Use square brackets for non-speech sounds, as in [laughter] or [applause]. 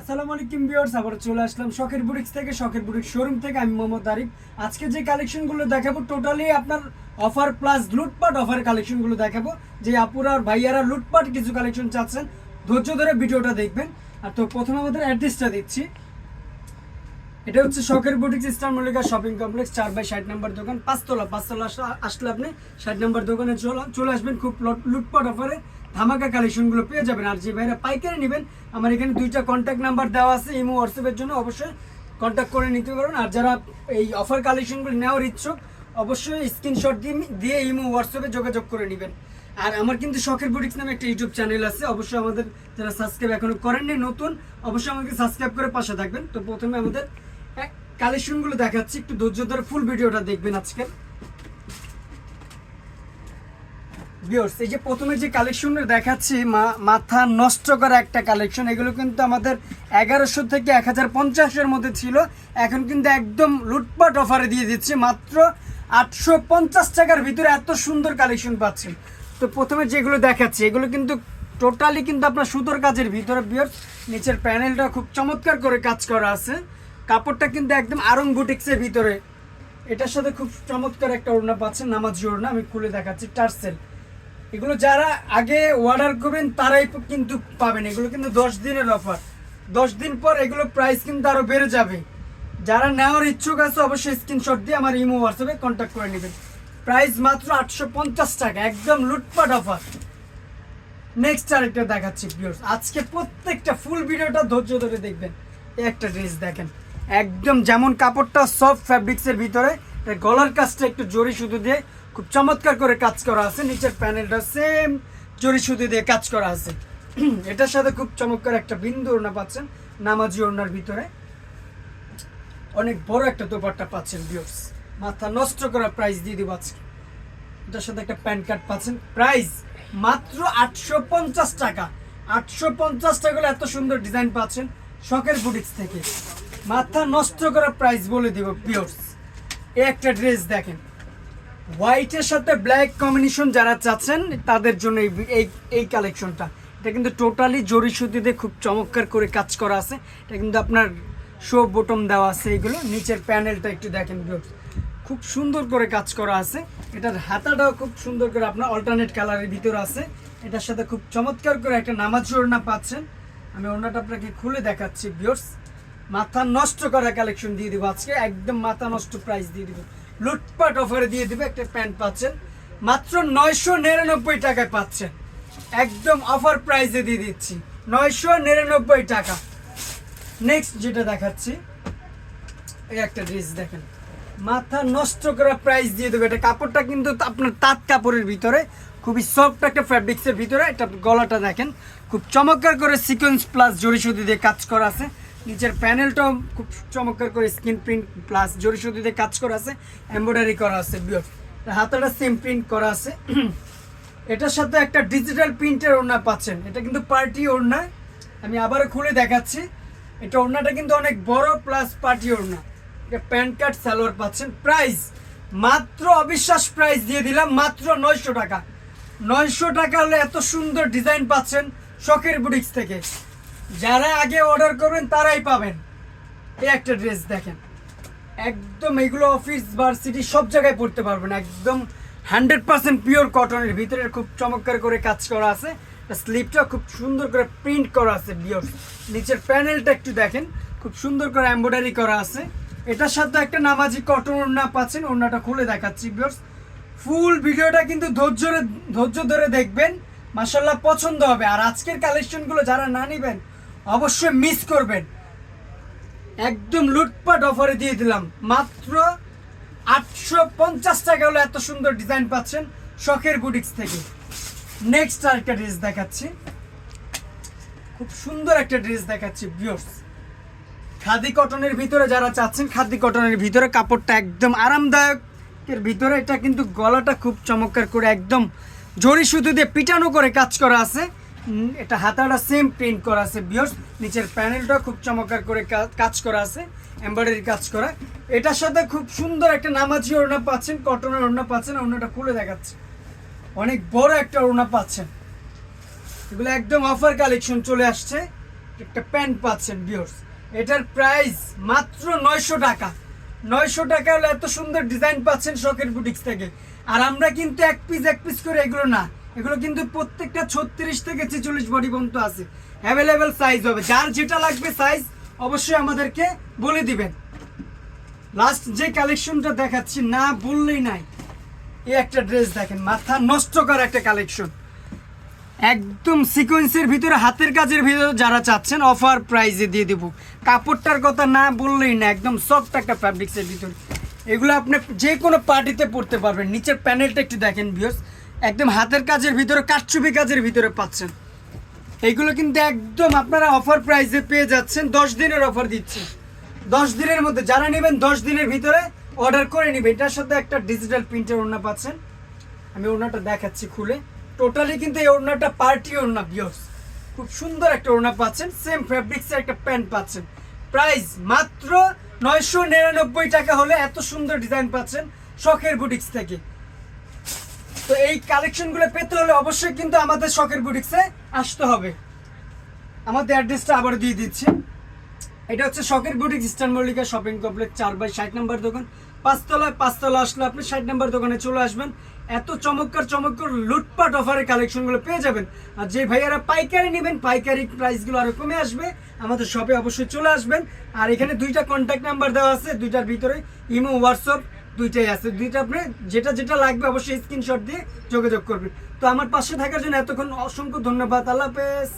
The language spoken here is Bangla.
আসসালামু আলাইকুম ভিউয়ার্স আবার চলে আসলাম শখের বুটিক্স থেকে, শখের বুটিক শোরুম থেকে। আমি মোহাম্মদ আরিফ। আজকে যে কালেকশনগুলো দেখাবো টোটালি আপনার অফার প্লাস লুটপাট অফার কালেকশনগুলো দেখাবো। যে আপুরা আর ভাইয়ারা লুটপাট কিছু কালেকশন চাচ্ছেন, ধৈর্য ধরে ভিডিওটা দেখবেন। আর তো প্রথমে আমাদের অ্যাড্রেসটা দিচ্ছি। এটা হচ্ছে শখের boutique Easter Mallika shopping complex চার বাই ষাট নম্বর দোকান, পাঁচতলা পাঁচতলা আসলে আপনি ষাট নম্বর দোকানে চলে আসবেন, খুব লট- লুটপাট অফারে ধামাকা কালেকশনগুলো পেয়ে যাবেন। আর যে ভাইরা পাইকারি নেবেন, আমার এখানে দুইটা কন্ট্যাক্ট নাম্বার দেওয়া আছে ইমো হোয়াটসঅ্যাপের জন্য। অবশ্যই কন্ট্যাক্ট করে নিতে পারেন আর যারা এই অফার কালেকশনগুলো নেওয়ার ইচ্ছুক, অবশ্যই স্ক্রিনশট দিয়ে দিয়ে ইমো হোয়াটসঅ্যাপে যোগাযোগ করে নেবেন। আর আমার কিন্তু শখের বুটিক্স নামে একটা ইউটিউব চ্যানেল আছে। অবশ্যই আমাদের যারা সাবস্ক্রাইব এখনও করেননি, নতুন, অবশ্যই আমাকে সাবস্ক্রাইব করে পাশে থাকবেন। তো প্রথমে আমাদের কালেকশনগুলো দেখাচ্ছি, একটু ধৈর্য ধরে ফুল ভিডিওটা দেখবেন আজকে। ভিউয়ার্স এই যে প্রথমে যে কালেকশনটা দেখাচ্ছি মাথা নষ্ট করা একটা কালেকশন এগুলো কিন্তু আমাদের এগারোশো থেকে এক হাজার পঞ্চাশের মধ্যে ছিল। এখন কিন্তু একদম লুটপাট অফারে দিয়ে দিচ্ছে, মাত্র আটশো পঞ্চাশ টাকার ভিতরে এত সুন্দর কালেকশন পাচ্ছেন। তো প্রথমে যেগুলো দেখাচ্ছি, এগুলো কিন্তু টোটালি কিন্তু আপনার সুতোর কাজের ভিতরে ভিউয়ার্স নিচের প্যানেলটা খুব চমৎকার করে কাজ করা আছে। কাপড়টা কিন্তু একদম আরং বুটিক্সের ভিতরে। এটার সাথে খুব চমৎকার একটা ওড়না পাচ্ছেন, নামাজি ওড়না, আমি খুলে দেখাচ্ছি, টার্সেল। এগুলো যারা আগে অর্ডার করবেন, তারাই কিন্তু পাবেন। এগুলো কিন্তু দশ দিনের অফার দশ দিন পর এগুলো প্রাইস কিন্তু আরও বেড়ে যাবে। যারা নেওয়ার ইচ্ছুক আছে, অবশ্যই স্ক্রিনশট দিয়ে আমার ইমো হোয়াটসঅ্যাপে কন্ট্যাক্ট করে নেবেন। প্রাইস মাত্র আটশো পঞ্চাশ টাকা, একদম লুটপাট অফার নেক্সট আরেকটা দেখাচ্ছি ভিউয়ার্স আজকে প্রত্যেকটা ফুল ভিডিওটা ধৈর্য ধরে দেখবেন। একটা ড্রেস দেখেন। একদম যেমন কাপড়টা সফট ফ্যাব্রিক্সের ভিতরে গলার কাজটা একটু জরি সুতো দিয়ে খুব চমৎকার করে কাজ করা আছে। নিচের প্যানেলটা সেম জরি সুতো দিয়ে কাজ করা আছে। [clears throat] এটার সাথে খুব চমৎকার একটা বিন্দু ওড়না পাচ্ছেন, নামাজি ওড়নার ভিতরে। অনেক বড় একটা দোপাট্টা পাচ্ছেন ভিউয়ার্স মাথা নষ্ট করা প্রাইস দিয়ে দিব আজকে। এটার সাথে একটা প্যান কার্ড পাচ্ছেন। প্রাইস মাত্র আটশো পঞ্চাশ টাকা। আটশো পঞ্চাশ টাকা এত সুন্দর ডিজাইন পাচ্ছেন শখের বুটিক্স থেকে। মাথা নষ্ট করা প্রাইস বলে দিব পিওর্স এই একটা ড্রেস দেখেন। হোয়াইটের সাথে ব্ল্যাক কম্বিনেশন যারা চাচ্ছেন, তাদের জন্য এই এই কালেকশনটা এটা কিন্তু টোটালি জরি সুতিতে খুব চমৎকার করে কাজ করা আছে। এটা কিন্তু আপনার শো বটম দেওয়া আছে এগুলো। নিচের প্যানেলটা একটু দেখেন। খুব সুন্দর করে কাজ করা আছে। এটার হাতাটাও খুব সুন্দর করে আপনার অল্টারনেট কালারের ভিতরে আছে। এটার সাথে খুব চমৎকার করে একটা নামাজ ওড়না পাচ্ছেন। আমি ওড়নাটা আপনাকে খুলে দেখাচ্ছি ভিউর্স মাথা নষ্ট করা কালেকশন দিয়ে দিব আজকে, একদম মাথা নষ্ট প্রাইস দিয়ে দিব। লুটপাট অফারে দিয়ে দিব একটা প্যান্ট পাচ্ছেন, মাত্র নয়শো নিরানব্বই টাকায় পাচ্ছেন। একদম অফার প্রাইসে দিয়ে দিচ্ছি, নয়শো নিরানব্বই টাকা। নেক্সট যেটা দেখাচ্ছি, এই একটা ড্রেস দেখেন। মাথা নষ্ট করা প্রাইস দিয়ে দেবে। এটা কাপড়টা কিন্তু আপনার তাঁত কাপড়ের ভিতরে, খুবই সফট একটা ফ্যাব্রিক্সের ভিতরে। এটা গলাটা দেখেন, খুব চমৎকার করে সিকোয়েন্স প্লাস সুতি দিয়ে কাজ করা আছে। নিচের প্যানেলটাও খুব চমৎকার করে স্ক্রিন প্রিন্ট প্লাস জরি সুতি কাজ করা আছে এমব্রয়ডারি করা আছে বিয়র হাতাটা সেম প্রিন্ট করা আছে। এটার সাথে একটা ডিজিটাল প্রিন্টের ওড়না পাচ্ছেন। এটা কিন্তু পার্টি ওড়না। আমি আবারও খুলে দেখাচ্ছি। এটা ওড়নাটা কিন্তু অনেক বড় প্লাস পার্টি ওড়না। এটা প্যান্ট কার্ড সালোয়ার পাচ্ছেন। প্রাইস মাত্র অবিশ্বাস প্রাইস দিয়ে দিলাম, মাত্র নয়শো টাকা। নয়শো টাকা হলে এত সুন্দর ডিজাইন পাচ্ছেন শখের বুটিক্স থেকে। যারা আগে অর্ডার করবেন, তারাই পাবেন। এই একটা ড্রেস দেখেন। একদম এগুলো অফিস ভার্সিটি সব জায়গায় পড়তে পারবেন। একদম হান্ড্রেড পার্সেন্ট পিওর কটনের ভিতরে খুব চমৎকার করে কাজ করা আছে। স্লিপটা খুব সুন্দর করে প্রিন্ট করা আছে বিয়র। নিচের প্যানেলটা একটু দেখেন। খুব সুন্দর করে এমব্রয়ডারি করা আছে। এটার সাথে একটা নামাজি কটন ওড়না পাচ্ছেন, ওড়নাটা খুলে দেখাচ্ছি বিয়র্স ফুল ভিডিওটা কিন্তু ধৈর্য ধরে- ধৈর্য ধরে দেখবেন। মাসাল্লাহ পছন্দ হবে। আর আজকের কালেকশনগুলো যারা না নেবেন অবশ্যই মিস করবেন। একদম লুটপাট অফারে দিয়ে দিলাম। মাত্র আটশো পঞ্চাশ টাকা হলো এত সুন্দর ডিজাইন পাচ্ছেন শখের বুটিক্স থেকে। নেক্সট আরেকটা ড্রেস দেখাচ্ছি। খুব সুন্দর একটা ড্রেস দেখাচ্ছি বিয়র্স খাদি কটনের ভিতরে যারা চাচ্ছেন, খাদি কটনের ভিতরে কাপড়টা একদম আরামদায়কের ভিতরে। এটা কিন্তু গলাটা খুব চমৎকার করে একদম জরি সুতো দিয়ে পিটানো করে কাজ করা আছে। এটা হাতাটা সেম প্রিন্ট করা আছে বিয়র্স নিচের প্যানেলটা খুব চমৎকার করে কাজ করা আছে এমব্রয়ডারি কাজ করা। এটার সাথে খুব সুন্দর একটা নামাজি ওড়না পাচ্ছেন কটনের ওড়না পাচ্ছেন ওড়নাটা খুলে দেখাচ্ছে। অনেক বড় একটা ওড়না পাচ্ছেন। এগুলো একদম অফার কালেকশন চলে আসছে। একটা প্যান্ট পাচ্ছেন বিয়র্স এটার প্রাইস মাত্র নয়শো টাকা। নয়শো টাকা হলে এত সুন্দর ডিজাইন পাচ্ছেন শখের বুটিক্স থেকে। আর আমরা কিন্তু এক পিস এক পিস করে এগুলো না। এগুলো কিন্তু প্রত্যেকটা ছত্রিশ থেকে ছেচল্লিশ বডি পর্যন্ত আছে। অ্যাভেলেবেল সাইজ হবে। যার যেটা লাগবে সাইজ অবশ্যই আমাদেরকে বলে দিবেন। লাস্ট যে কালেকশনটা দেখাচ্ছি, না বললেই নাই। এই একটা ড্রেস দেখেন, মাথা নষ্ট করা একটা কালেকশন একদম সিকোয়েন্সের ভিতরে, হাতের কাজের ভিতরে যারা চাচ্ছেন অফার প্রাইজে দিয়ে দেবো। কাপড়টার কথা না বললেই না, একদম সফট একটা ফ্যাব্রিক্সের ভিতরে। এগুলো আপনি যে কোনো পার্টিতে পড়তে পারবেন। নিচের প্যানেলটা একটু দেখেন ভিউস একদম হাতের কাজের ভিতরে কাটচুপি কাজের ভিতরে পাচ্ছেন। এইগুলো কিন্তু একদম আপনারা অফার প্রাইসে পেয়ে যাচ্ছেন, দশ দিনের অফার দিচ্ছি দশ দিনের মধ্যে, যারা নেবেন দশ দিনের ভিতরে অর্ডার করে নেবেন। এটার সাথে একটা ডিজিটাল প্রিন্টের ওড়না পাচ্ছেন। আমি ওড়নাটা দেখাচ্ছি খুলে। টোটালি কিন্তু এই ওড়নাটা পার্টি ওড়না বিয়স খুব সুন্দর একটা ওড়না পাচ্ছেন। সেম ফ্যাব্রিক্সের একটা প্যান্ট পাচ্ছেন। প্রাইস মাত্র নয়শো নিরানব্বই টাকা হলে এত সুন্দর ডিজাইন পাচ্ছেন শখের বুটিক্স থেকে। তো এই কালেকশনগুলো পেতে হলে অবশ্যই কিন্তু আমাদের শখের বুটিক্সে আসতে হবে। আমাদের অ্যাড্রেসটা আবার দিয়ে দিচ্ছি। এটা হচ্ছে শখের boutique eastern Mallika shopping complex চার বাই ষাট নম্বর দোকান। পাঁচতলায় পাঁচতলা আসলে আপনি ষাট নম্বর দোকানে চলে আসবেন। এত চমৎকার চমৎকার লুটপাট অফারের কালেকশনগুলো পেয়ে যাবেন। আর যে ভাইয়ারা পাইকারি নেবেন, পাইকারি প্রাইসগুলো আরও কমে আসবে। আমাদের শপে অবশ্যই চলে আসবেন। আর এখানে দুইটা কন্ট্যাক্ট নাম্বার দেওয়া আছে, দুইটার ভিতরে। ইমো হোয়াটসঅ্যাপ দুইটাই আছে। দুইটা আপনি যেটা যেটা লাগবে অবশ্যই স্ক্রিনশট দিয়ে যোগাযোগ করবেন তো আমার পাশে থাকার জন্য এতক্ষণ অসংখ্য ধন্যবাদ। আল্লাহ হাফেজ।